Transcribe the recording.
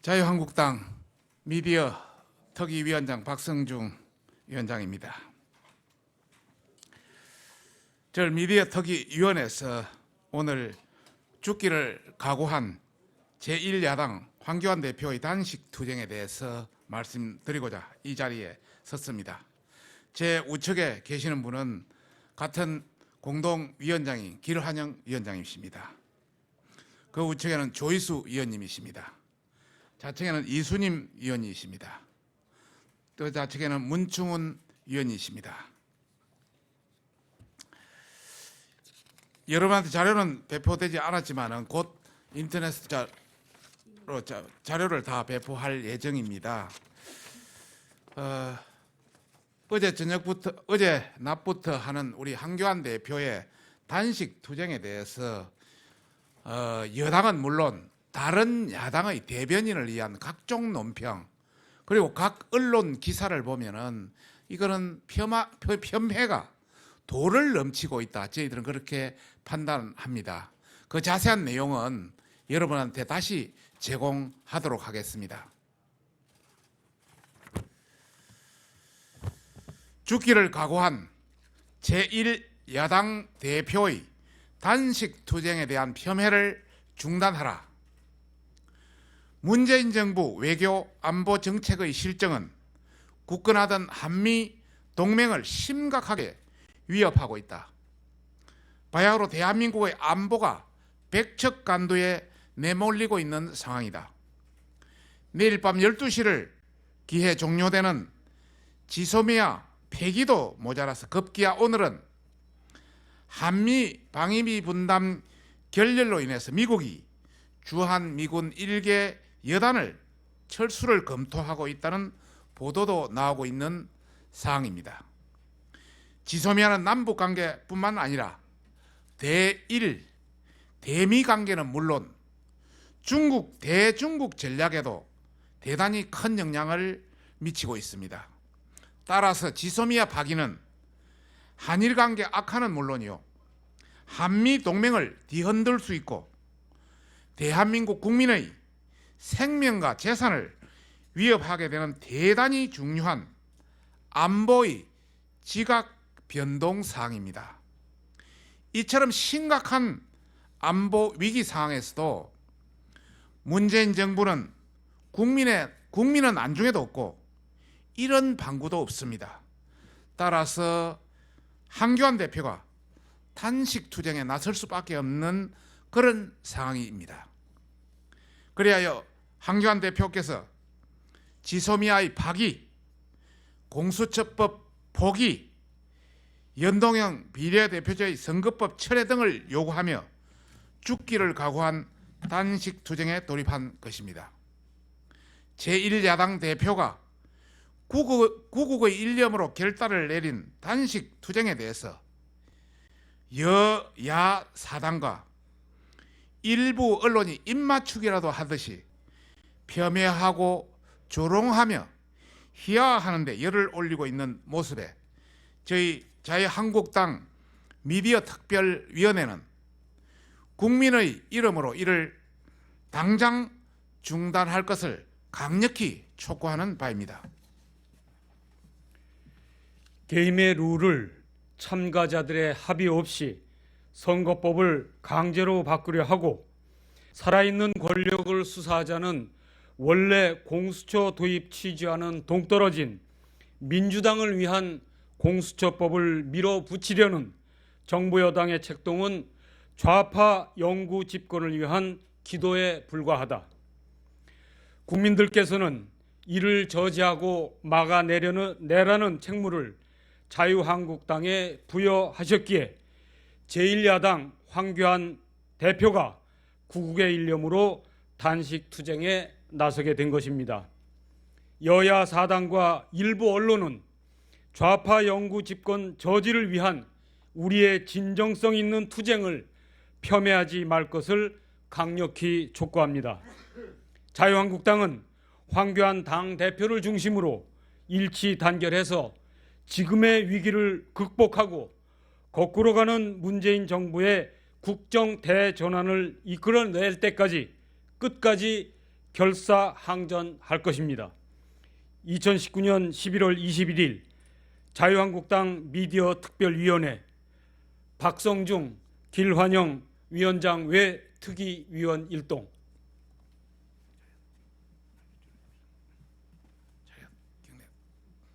자유한국당 미디어 특위 위원장 박성중 위원장입니다. 저를 미디어 특위 위원회에서 오늘 죽기를 각오한 제1야당 황교안 대표의 단식 투쟁에 대해서 말씀드리고자 이 자리에 섰습니다. 제 우측에 계시는 분은 같은 공동위원장인 길한영 위원장이십니다. 그 우측에는 조이수 위원님이십니다. 좌측에는 이수님 위원이십니다. 또 좌측에는 문충훈 위원이십니다. 여러분한테 자료는 배포되지 않았지만은 곧 인터넷으로 자- 자료를 다 배포할 예정입니다. 어, 어제 저녁부터 어제 낮부터 하는 우리 한교안 대표의 단식 투쟁에 대해서 어, 여당은 물론 다른 야당의 대변인을 위한 각종 논평 그리고 각 언론 기사를 보면은 이거는 폄하, 표- 폄훼가 도를 넘치고 있다. 저희들은 그렇게 판단합니다. 그 자세한 내용은 여러분한테 다시 제공하도록 하겠습니다. 죽기를 각오한 제1야당 대표의 단식 투쟁에 대한 폄훼를 중단하라. 문재인 정부 외교 안보 정책의 실정은 굳건하던 한미 동맹을 심각하게 위협하고 있다. 바야흐로 대한민국의 안보가 백척간도에 내몰리고 있는 상황이다. 내일 밤 12시를 기해 종료되는 지소미아 폐기도 모자라서 급기야 오늘은 한미 방위비 분담 결렬로 인해서 미국이 주한 미군 일개 여단을 철수를 검토하고 있다는 보도도 나오고 있는 상황입니다. 지소미아는 남북 관계뿐만 아니라 대일, 대미 관계는 물론 중국, 대중국 전략에도 대단히 큰 영향을 미치고 있습니다. 따라서 지소미아 파기는 한일 관계 악화는 물론이요. 한미 동맹을 뒤흔들 수 있고 대한민국 국민의 생명과 재산을 위협하게 되는 대단히 중요한 안보의 지각 변동 사항입니다. 이처럼 심각한 안보 위기 상황에서도 문재인 정부는 국민의 국민은 안중에도 없고 이런 방구도 없습니다. 따라서 한교안 대표가 단식 투쟁에 나설 수밖에 없는 그런 상황입니다. 그리하여 한교안 대표께서 지소미아의 파기, 공수처법 포기, 연동형 비례대표제의 선거법 철회 등을 요구하며 죽기를 각오한 단식 투쟁에 돌입한 것입니다. 제1야당 대표가 구국, 구국의 일념으로 결단을 내린 단식 투쟁에 대해서 여야 사당과 일부 언론이 입맞추기라도 하듯이 폄훼하고 조롱하며 희화하는데 열을 올리고 있는 모습에 저희 자유한국당 미디어 특별위원회는 국민의 이름으로 이를 당장 중단할 것을 강력히 촉구하는 바입니다. 게임의 룰을 참가자들의 합의 없이 선거법을 강제로 바꾸려 하고 살아있는 권력을 수사하자는 원래 공수처 도입 취지와는 동떨어진 민주당을 위한 공수처법을 밀어붙이려는 정부 여당의 책동은 좌파 영구 집권을 위한 기도에 불과하다. 국민들께서는 이를 저지하고 막아내려는 책무를 자유한국당에 부여하셨기에 제1야당 황교안 대표가 구국의 일념으로 단식 투쟁에 나서게 된 것입니다. 여야 사당과 일부 언론은 좌파 영구 집권 저지를 위한 우리의 진정성 있는 투쟁을 폄훼하지 말 것을 강력히 촉구합니다. 자유한국당은 황교안 당 대표를 중심으로 일치 단결해서 지금의 위기를 극복하고 거꾸로 가는 문재인 정부의 국정 대전환을 이끌어낼 때까지 끝까지 결사항전할 것입니다. 2019년 11월 21일 자유한국당 미디어 특별위원회 박성중, 길환영 위원장 외 특위위원 일동